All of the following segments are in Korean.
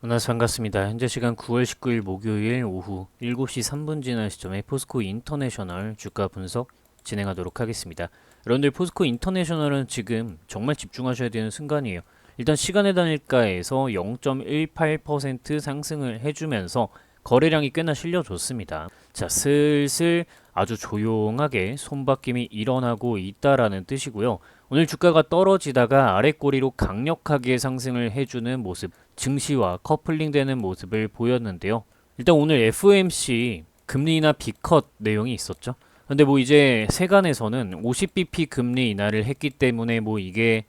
만나서 반갑습니다. 현재 시간 9월 19일 목요일 오후 7시 3분 지난 시점에 포스코 인터내셔널 주가 분석 진행하도록 하겠습니다. 여러분들 포스코 인터내셔널은 지금 정말 집중하셔야 되는 순간이에요. 일단 시간의 단일가에서 0.18% 상승을 해주면서 거래량이 꽤나 실려줬습니다. 자, 슬슬 아주 조용하게 손바뀜이 일어나고 있다라는 뜻이고요. 오늘 주가가 떨어지다가 아래 꼬리로 강력하게 상승을 해주는 모습, 증시와 커플링되는 모습을 보였는데요. 일단 오늘 FOMC 금리 인하 비컷 내용이 있었죠. 근데 뭐 이제 세간에서는 50bp 금리 인하를 했기 때문에 뭐 이게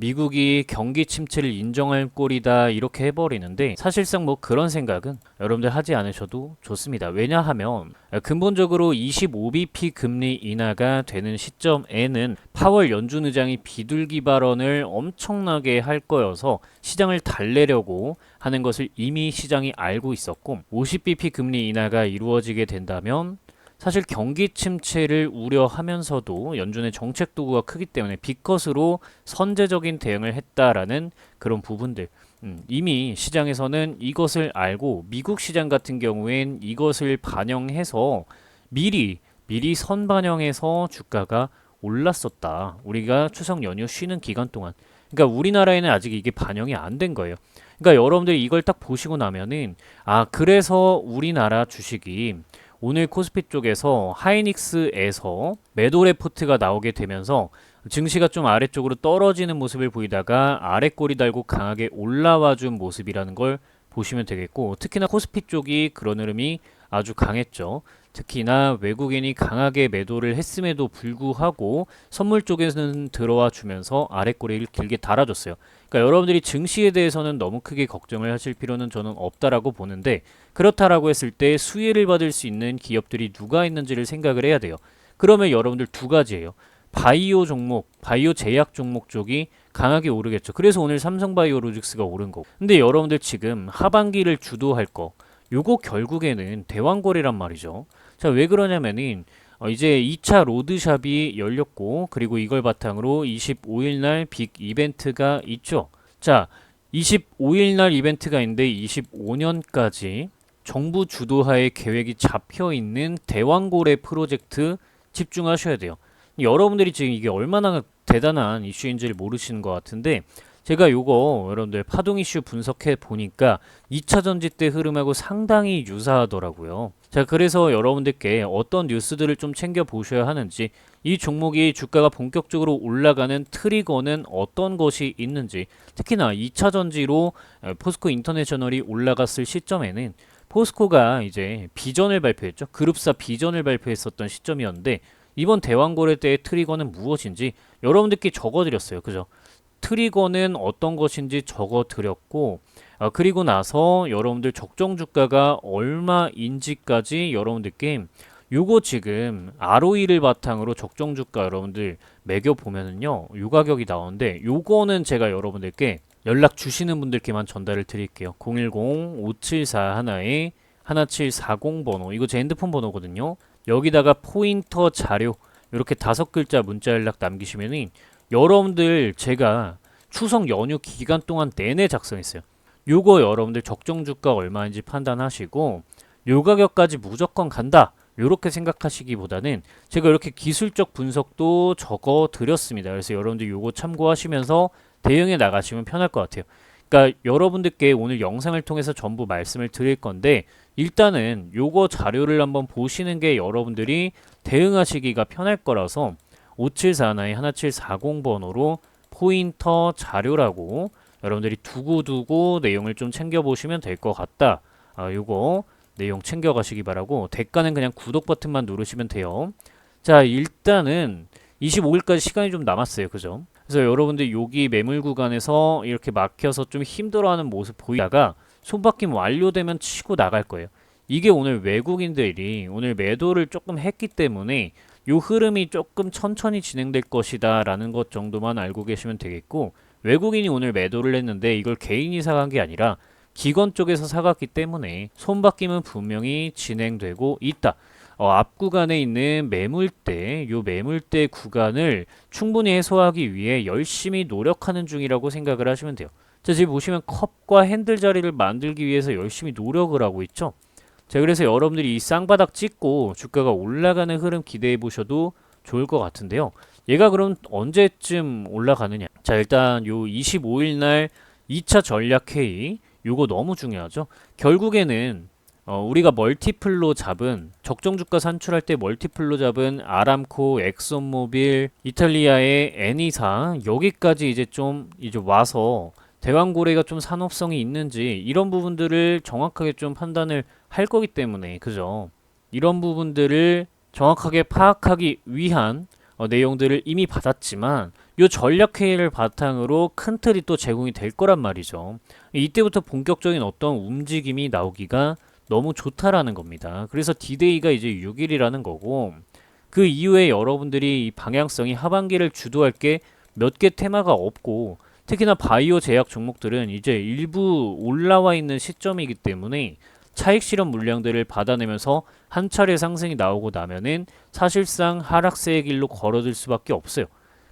미국이 경기 침체를 인정할 꼴이다 이렇게 해버리는데 사실상 뭐 그런 생각은 여러분들 하지 않으셔도 좋습니다. 왜냐하면 근본적으로 25bp 금리 인하가 되는 시점에는 파월 연준 의장이 비둘기 발언을 엄청나게 할 거여서 시장을 달래려고 하는 것을 이미 시장이 알고 있었고 50bp 금리 인하가 이루어지게 된다면 사실 경기 침체를 우려하면서도 연준의 정책 도구가 크기 때문에 비컷으로 선제적인 대응을 했다라는 그런 부분들 음, 이미 시장에서는 이것을 알고 미국 시장 같은 경우엔 이것을 반영해서 미리 미리 선반영해서 주가가 올랐었다. 우리가 추석 연휴 쉬는 기간 동안 그러니까 우리나라에는 아직 이게 반영이 안 된 거예요. 그러니까 여러분들이 이걸 딱 보시고 나면은 아 그래서 우리나라 주식이 오늘 코스피 쪽에서 하이닉스에서 매도 레포트가 나오게 되면서 증시가 좀 아래쪽으로 떨어지는 모습을 보이다가 아래 꼬리 달고 강하게 올라와 준 모습이라는 걸 보시면 되겠고 특히나 코스피 쪽이 그런 흐름이 아주 강했죠. 특히나 외국인이 강하게 매도를 했음에도 불구하고 선물 쪽에서는 들어와 주면서 아래 꼬리를 길게 달아줬어요. 그러니까 여러분들이 증시에 대해서는 너무 크게 걱정을 하실 필요는 저는 없다라고 보는데 그렇다라고 했을 때 수혜를 받을 수 있는 기업들이 누가 있는지를 생각을 해야 돼요. 그러면 여러분들 두 가지예요. 바이오 종목, 바이오 제약 종목 쪽이 강하게 오르겠죠. 그래서 오늘 삼성바이오로직스가 오른 거고. 근데 여러분들 지금 하반기를 주도할 거, 요거 결국에는 대왕거래란 말이죠. 자, 왜 그러냐면은 어, 이제 2차 로드샵이 열렸고 그리고 이걸 바탕으로 25일 날 빅 이벤트가 있죠. 자, 25일 날 이벤트가 있는데 25년까지 정부 주도하에 계획이 잡혀 있는 대왕고래 프로젝트 집중하셔야 돼요. 여러분들이 지금 이게 얼마나 대단한 이슈인지를 모르시는 것 같은데 제가 요거 여러분들 파동 이슈 분석해 보니까 2차 전지 때 흐름하고 상당히 유사하더라고요. 자, 그래서 여러분들께 어떤 뉴스들을 좀 챙겨 보셔야 하는지 이 종목이 주가가 본격적으로 올라가는 트리거는 어떤 것이 있는지 특히나 2차 전지로 포스코 인터내셔널이 올라갔을 시점에는 포스코가 이제 비전을 발표했죠. 그룹사 비전을 발표했었던 시점이었는데 이번 대왕거래 때의 트리거는 무엇인지 여러분들께 적어드렸어요. 그죠? 트리거는 어떤 것인지 적어 드렸고 아, 그리고 나서 여러분들 적정 주가가 얼마인지까지 여러분들께 요거 지금 ROE를 바탕으로 적정 주가 여러분들 매겨 보면은요 요 가격이 나오는데 요거는 제가 여러분들께 연락 주시는 분들께만 전달을 드릴게요. 010-574 하나에 1740 번호. 이거 제 핸드폰 번호거든요. 여기다가 포인터 자료 이렇게 다섯 글자 문자 연락 남기시면은 여러분들 제가 추석 연휴 기간 동안 내내 작성했어요. 요거 여러분들 적정 주가 얼마인지 판단하시고 요 가격까지 무조건 간다. 요렇게 생각하시기보다는 제가 이렇게 기술적 분석도 적어 드렸습니다. 그래서 여러분들 요거 참고하시면서 대응해 나가시면 편할 것 같아요. 그러니까 여러분들께 오늘 영상을 통해서 전부 말씀을 드릴 건데 일단은 요거 자료를 한번 보시는 게 여러분들이 대응하시기가 편할 거라서 5741에 1740 번호로 포인터 자료라고 여러분들이 두고두고 내용을 좀 챙겨보시면 될 것 같다. 아, 요거 내용 챙겨가시기 바라고 대가는 그냥 구독 버튼만 누르시면 돼요. 자 일단은 25일까지 시간이 좀 남았어요. 그죠? 그래서 여러분들 여기 매물 구간에서 이렇게 막혀서 좀 힘들어하는 모습 보이다가 손바뀜 완료되면 치고 나갈 거예요. 이게 오늘 외국인들이 오늘 매도를 조금 했기 때문에 요 흐름이 조금 천천히 진행될 것이다 라는 것 정도만 알고 계시면 되겠고 외국인이 오늘 매도를 했는데 이걸 개인이 사간 게 아니라 기관 쪽에서 사갔기 때문에 손바뀜은 분명히 진행되고 있다. 어, 앞 구간에 있는 매물대, 요 매물대 구간을 충분히 해소하기 위해 열심히 노력하는 중이라고 생각을 하시면 돼요. 자, 지금 보시면 컵과 핸들 자리를 만들기 위해서 열심히 노력을 하고 있죠. 자, 그래서 여러분들이 이 쌍바닥 찍고 주가가 올라가는 흐름 기대해 보셔도 좋을 것 같은데요. 얘가 그럼 언제쯤 올라가느냐? 자, 일단 요 25일 날 2차 전략 회의 요거 너무 중요하죠. 결국에는 어, 우리가 멀티플로 잡은 적정 주가 산출할 때 멀티플로 잡은 아람코, 엑손모빌, 이탈리아의 애니사 여기까지 이제 좀 이제 와서 대왕고래가 좀 산업성이 있는지 이런 부분들을 정확하게 좀 판단을 할 거기 때문에 그죠? 이런 부분들을 정확하게 파악하기 위한 어, 내용들을 이미 받았지만 이 전략 회의를 바탕으로 큰 틀이 또 제공이 될 거란 말이죠. 이때부터 본격적인 어떤 움직임이 나오기가 너무 좋다라는 겁니다. 그래서 디데이가 이제 6일이라는 거고 그 이후에 여러분들이 이 방향성이 하반기를 주도할 게 몇 개 테마가 없고 특히나 바이오 제약 종목들은 이제 일부 올라와 있는 시점이기 때문에 차익 실현 물량들을 받아내면서 한 차례 상승이 나오고 나면은 사실상 하락세의 길로 걸어들 수밖에 없어요.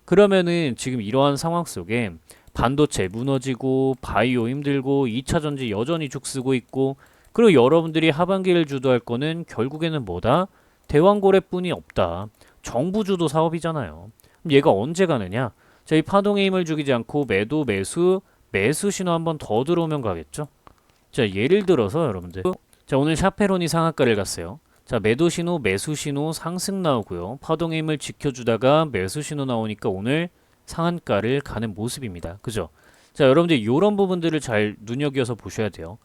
그러면은 지금 이러한 상황 속에 반도체 무너지고 바이오 힘들고 2차 전지 여전히 죽쓰고 있고 그리고 여러분들이 하반기를 주도할 거는 결국에는 뭐다? 대왕고래뿐이 없다. 정부 주도 사업이잖아요. 얘가 언제 가느냐? 자, 이 파동에 힘을 주기지 않고 매도, 매수, 매수 신호 한번 더 들어오면 가겠죠? 자, 예를 들어서 여러분들. 자, 오늘 샤페론이 상한가를 갔어요. 자, 매도 신호, 매수 신호 상승 나오고요. 파동의 힘을 지켜주다가 매수 신호 나오니까 오늘 상한가를 가는 모습입니다. 그죠? 자, 여러분들 이런 부분들을 잘 눈여겨서 보셔야 돼요.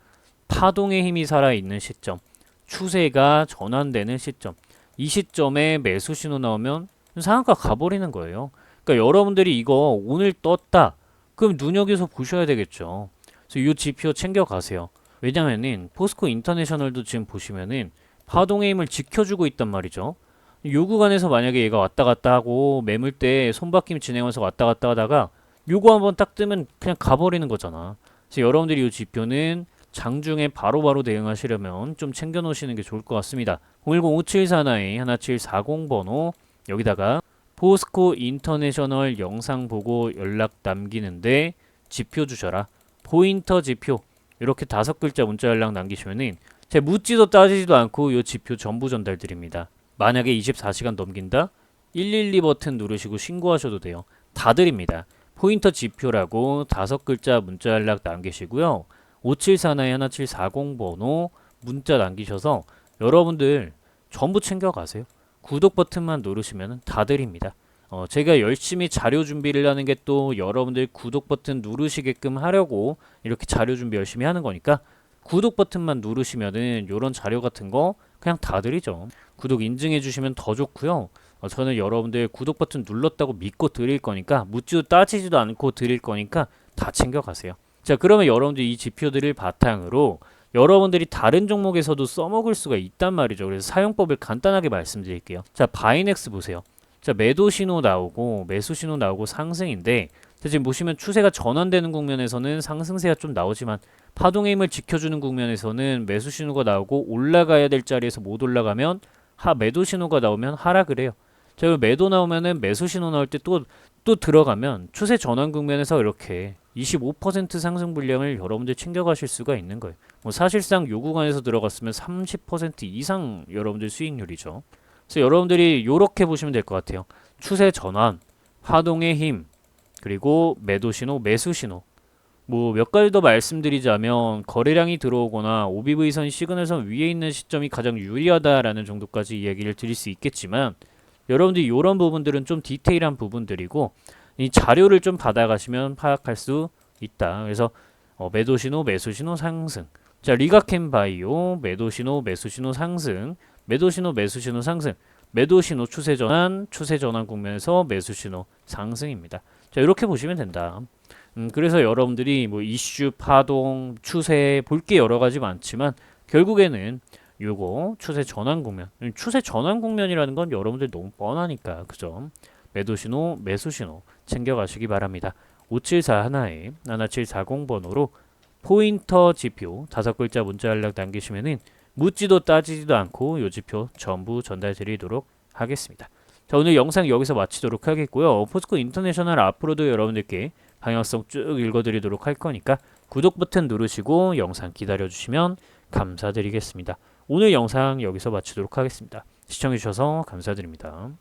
파동의 힘이 살아있는 시점, 추세가 전환되는 시점, 이 시점에 매수 신호 나오면 상한가 가버리는 거예요. 그러니까 여러분들이 이거 오늘 떴다. 그럼 눈여겨서 보셔야 되겠죠. 그래서 이 지표 챙겨 가세요. 왜냐면은 포스코 인터내셔널도 지금 보시면은 파동의 힘을 지켜주고 있단 말이죠. 요 구간에서 만약에 얘가 왔다 갔다 하고 매물대 손바뀜 진행하면서 왔다 갔다 하다가 요거 한번 딱 뜨면 그냥 가버리는 거잖아. 그래서 여러분들이 이 지표는 장중에 바로 바로 대응하시려면 좀 챙겨 놓으시는 게 좋을 것 같습니다. 010-5741-1740 번호 여기다가 포스코 인터내셔널 영상 보고 연락 남기는데 지표 주셔라. 포인터 지표 이렇게 다섯 글자 문자 연락 남기시면은 제 묻지도 따지지도 않고 이 지표 전부 전달 드립니다. 만약에 24시간 넘긴다? 112 버튼 누르시고 신고하셔도 돼요. 다 드립니다. 포인터 지표라고 다섯 글자 문자 연락 남기시고요. 5741-1740 번호 문자 남기셔서 여러분들 전부 챙겨가세요. 구독 버튼만 누르시면 다 드립니다. 어, 제가 열심히 자료 준비를 하는 게 또 여러분들 구독 버튼 누르시게끔 하려고 이렇게 자료 준비 열심히 하는 거니까 구독 버튼만 누르시면은 이런 자료 같은 거 그냥 다 드리죠. 구독 인증해 주시면 더 좋고요. 어, 저는 여러분들 구독 버튼 눌렀다고 믿고 드릴 거니까 묻지도 따지지도 않고 드릴 거니까 다 챙겨가세요. 자 그러면 여러분들 이 지표들을 바탕으로 여러분들이 다른 종목에서도 써먹을 수가 있단 말이죠. 그래서 사용법을 간단하게 말씀드릴게요. 자 바이넥스 보세요. 자 매도 신호 나오고 매수 신호 나오고 상승인데 자, 지금 보시면 추세가 전환되는 국면에서는 상승세가 좀 나오지만 파동의 힘을 지켜주는 국면에서는 매수 신호가 나오고 올라가야 될 자리에서 못 올라가면 하 매도 신호가 나오면 하락을 해요. 자, 매도 나오면은 매수 신호 나올 때 또또 들어가면 추세 전환 국면에서 이렇게 25% 상승 분량을 여러분들 챙겨가실 수가 있는 거예요. 뭐 사실상 요 구간에서 들어갔으면 30% 이상 여러분들 수익률이죠. 그래서 여러분들이 요렇게 보시면 될 것 같아요. 추세 전환, 파동의 힘, 그리고 매도 신호, 매수 신호. 뭐 몇 가지 더 말씀드리자면 거래량이 들어오거나 OBV선 시그널선 위에 있는 시점이 가장 유리하다라는 정도까지 이야기를 드릴 수 있겠지만 여러분들이 이런 부분들은 좀 디테일한 부분들이고 이 자료를 좀 받아가시면 파악할 수 있다. 그래서 어, 매도 신호, 매수 신호 상승. 자, 리가캠 바이오 매도 신호, 매수 신호 상승. 매도 신호, 매수 신호 상승. 매도 신호 추세 전환, 추세 전환 국면에서 매수 신호 상승입니다. 자, 이렇게 보시면 된다. 음, 그래서 여러분들이 뭐 이슈, 파동, 추세 볼 게 여러 가지 많지만 결국에는 요거 추세 전환 국면. 음, 추세 전환 국면이라는 건 여러분들 너무 뻔하니까. 그죠? 매도 신호, 매수 신호 챙겨 가시기 바랍니다. 574 하나에 1740 번호로 포인터 지표 다섯 글자 문자 연락 남기시면은 묻지도 따지지도 않고 요 지표 전부 전달 드리도록 하겠습니다. 자 오늘 영상 여기서 마치도록 하겠고요. 포스코 인터내셔널 앞으로도 여러분들께 방향성 쭉 읽어드리도록 할 거니까 구독 버튼 누르시고 영상 기다려주시면 감사드리겠습니다. 오늘 영상 여기서 마치도록 하겠습니다. 시청해주셔서 감사드립니다.